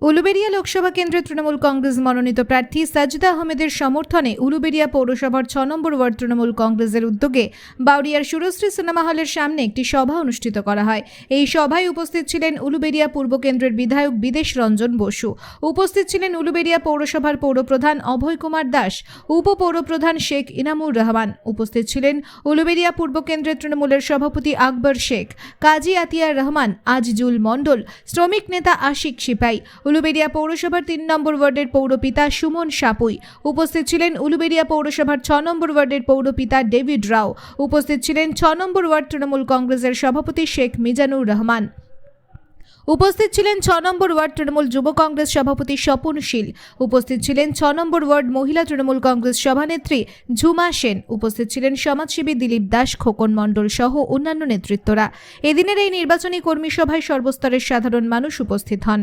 উলুবেড়িয়া লোকসভা কেন্দ্রের তৃণমূল কংগ্রেস মনোনীত প্রার্থী সাজদা আহমেদের সমর্থনে উলুবেড়িয়া পৌরসভার ছ নম্বর ওয়ার্ড তৃণমূল কংগ্রেসের উদ্যোগে বাউরিয়ার সুরশ্রী সিনেমা হলের সামনে একটি সভা অনুষ্ঠিত করা হয়। এই সভায় উপস্থিত ছিলেন উলুবেড়িয়া পূর্ব কেন্দ্রের বিধায়ক বিদেশ রঞ্জন বসু। উপস্থিত ছিলেন উলুবেড়িয়া পৌরসভার পৌরপ্রধান অভয় কুমার দাস, উপপৌরপ্রধান শেখ ইনামুর রহমান। উপস্থিত ছিলেন উলুবেড়িয়া পূর্ব কেন্দ্রের তৃণমূলের সভাপতি আকবর শেখ, কাজী আতিয়ার রহমান, আজিজুল মণ্ডল, শ্রমিক নেতা আশিক সিপাই উলুবেড়িয়া পৌরসভার তিন নম্বর ওয়ার্ডের পৌরপিতা সুমন সাপুই। উপস্থিত ছিলেন উলুবেড়িয়া পৌরসভার ছ নম্বর ওয়ার্ডের পৌরপিতা ডেভিড রাও। উপস্থিত ছিলেন ছ নম্বর ওয়ার্ড তৃণমূল কংগ্রেসের সভাপতি শেখ মিজানুর রহমান। উপস্থিত ছিলেন ছ নম্বর ওয়ার্ড তৃণমূল যুব কংগ্রেস সভাপতি স্বপন শীল। উপস্থিত ছিলেন ছ নম্বর ওয়ার্ড মহিলা তৃণমূল কংগ্রেস সভানেত্রী ঝুমা সেন। উপস্থিত ছিলেন সমাজসেবী দিলীপ দাস, খোকন মণ্ডল সহ অন্যান্য নেতৃত্বরা। এদিনের এই নির্বাচনী কর্মী সভায় সর্বস্তরের সাধারণ মানুষ উপস্থিত হন।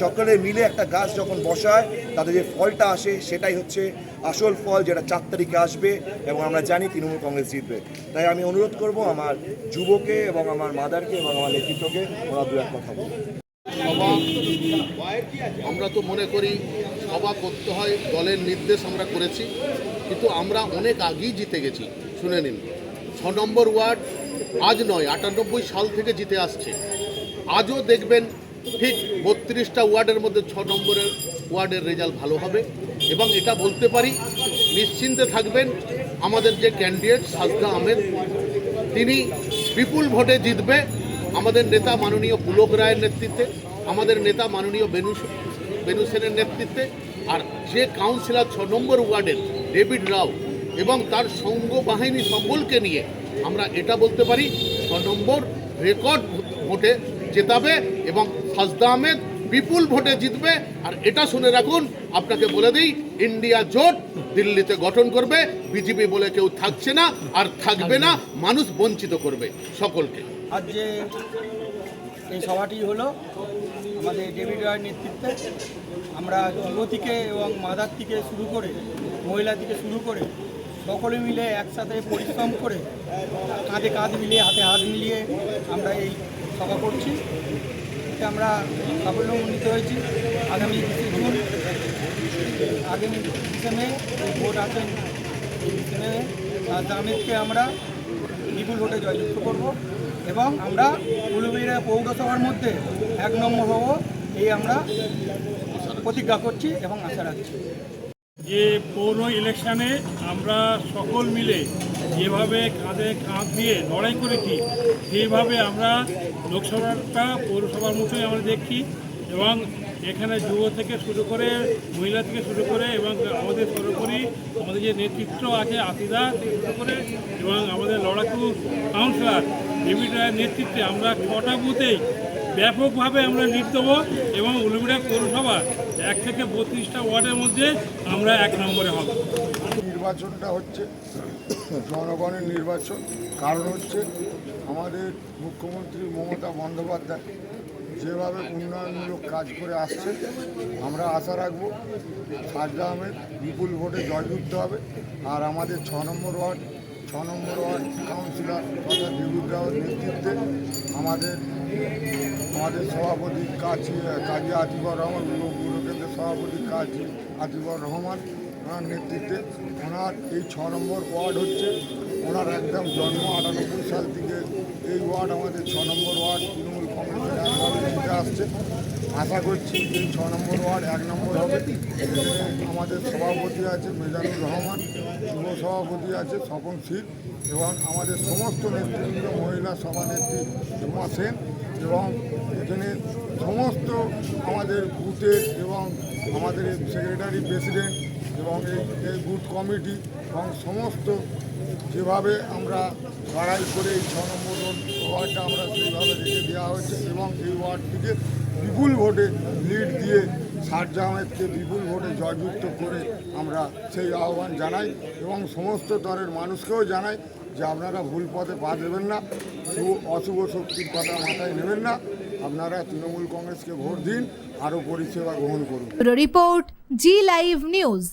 সকলে মিলে একটা গাছ যখন বসায়, তাতে যে ফলটা আসে সেটাই হচ্ছে আসল ফল যেটা চার তারিখে আসবে এবং আমরা জানি তৃণমূল কংগ্রেস জিতবে। তাই আমি অনুরোধ করব আমার যুবকে এবং আমার মাদারকে এবং আমার নেতৃত্বকে ওরা দু এক কথা সভা, আমরা তো মনে করি সভা করতে হয়, দলের নির্দেশ আমরা করেছি, কিন্তু আমরা অনেক আগেই জিতে গেছি, শুনে নিন। ছ নম্বর ওয়ার্ড আজ নয়, আটানব্বই সাল থেকে জিতে আসছে। আজও দেখবেন ঠিক বত্রিশটা ওয়ার্ডের মধ্যে ছ নম্বরের ওয়ার্ডের রেজাল্ট ভালো হবে। এবং এটা বলতে পারি, নিশ্চিন্তে থাকবেন আমাদের যে ক্যান্ডিডেট সাজদা আহমেদ, তিনি বিপুল ভোটে জিতবে আমাদের নেতা মাননীয় পুলক রায়ের নেতৃত্বে, আমাদের নেতা মাননীয় বেনু বেনু সেনের নেতৃত্বে, আর যে কাউন্সিলর ছ নম্বর ওয়ার্ডের ডেভিড রাও এবং তার সঙ্গ বাহিনী সকলকে নিয়ে আমরা এটা বলতে পারি, ছ নম্বর রেকর্ড ভোটে জেতাবে এবং সাজদা আহমেদ বিপুল ভোটে জিতবে। আর এটা শুনে রাখুন, আপনাকে বলে দিই, ইন্ডিয়া জোট দিল্লিতে গঠন করবে। বিজেপি বলে কেউ থাকছে না, আর থাকবে না, মানুষ বঞ্চিত করবে সকলকে। আজ যে এই সভাটি হলো, আমাদের ডেভিড রায়ের নেতৃত্বে, আমরা যুব থেকে এবং মাদার থেকে শুরু করে মহিলা থেকে শুরু করে সকলে মিলে একসাথে পরিশ্রম করে কাঁধে কাঁধ মিলিয়ে, হাতে হাত মিলিয়ে আমরা এই সভা করছি। এতে আমরা সাফল্যমণ্ডিত হয়েছি। আগামী বিশে জুন, আগামী বিশে মে ভোট আছেন। বিশে মে আহমেদকে আমরা বিপুল ভোটে জয়যুক্ত করব এবং আমরা উলুবেড়িয়া পৌরসভার মধ্যে এক নম্বর হব, এই আমরা প্রতিজ্ঞা করছি এবং আশা রাখছি। যে পৌর ইলেকশনে আমরা সকল মিলে যেভাবে কাঁধে কাঁধ দিয়ে লড়াই করেছি, সেইভাবে আমরা লোকসভাটা পৌরসভার মতোই আমরা দেখছি এবং এখানে যুব থেকে শুরু করে মহিলা থেকে শুরু করে এবং আমাদের সর্বোপরি আমাদের যে নেতৃত্ব আছে আতিদা শুরু করে এবং আমাদের লড়াকু কাউন্সিলর ডেভিড নেতৃত্বে আমরা ছটা বুথেই ব্যাপকভাবে আমরা লিড এবং উলুবিড়া পৌরসভা এক থেকে বত্রিশটা ওয়ার্ডের মধ্যে আমরা এক নম্বরে হব। নির্বাচনটা হচ্ছে জনগণের নির্বাচন। কারণ হচ্ছে আমাদের মুখ্যমন্ত্রী মমতা বন্দ্যোপাধ্যায় যেভাবে উন্নয়নমূলক কাজ করে আসছে আমরা আশা রাখব সাজদা আহমেদ বিপুল ভোটে জয়যুক্ত হবে। আর আমাদের ছ নম্বর ওয়ার্ড ছ নম্বর ওয়ার্ড কাউন্সিলর তথা বিভূত নেতৃত্বে আমাদের আমাদের সভাপতি কাজী কাজী আতিবর রহমান কেন্দ্রের সভাপতি কাজী আতিবর রহমান, ওনার নেতৃত্বে ওনার এই ছ নম্বর ওয়ার্ড হচ্ছে ওনার একদম জন্ম আটানব্বই সাল থেকে এই ওয়ার্ড আমাদের ছ নম্বর ওয়ার্ড তৃণমূল কংগ্রেসের আসছে। আশা করছি এই ছ নম্বর ওয়ার্ড, এক নম্বর হবে আমাদের সভাপতি আছে মেজানুর রহমান, যুব সভাপতি আছে স্বপন শীল এবং আমাদের সমস্ত নেতৃবৃন্দ, মহিলা সভানেত্রী উমা সেন এবং এখানে সমস্ত আমাদের বুথের এবং আমাদের সেক্রেটারি প্রেসিডেন্ট এবং এই এই বুথ কমিটি এবং সমস্ত যেভাবে আমরা লড়াই করে এই ছ নম্বর ওয়ার্ডটা আমরা সেইভাবে রেখে দেওয়া হয়েছে এবং এই ওয়ার্ডটিকে বিপুল ভোটে লিড দিয়ে আহমেদকে বিপুল ভোটে জয়যুক্ত করে আমরা সেই আহ্বান জানাই এবং সমস্ত দলের মানুষকেও জানাই যে আপনারা ভুল পথে পা দেবেন না, শুভ, অশুভ শক্তির কথা মাথায় নেবেন না। আপনারা তৃণমূল কংগ্রেসকে ভোট দিন, আরও পরিষেবা গ্রহণ করুন। Report Zee Live News.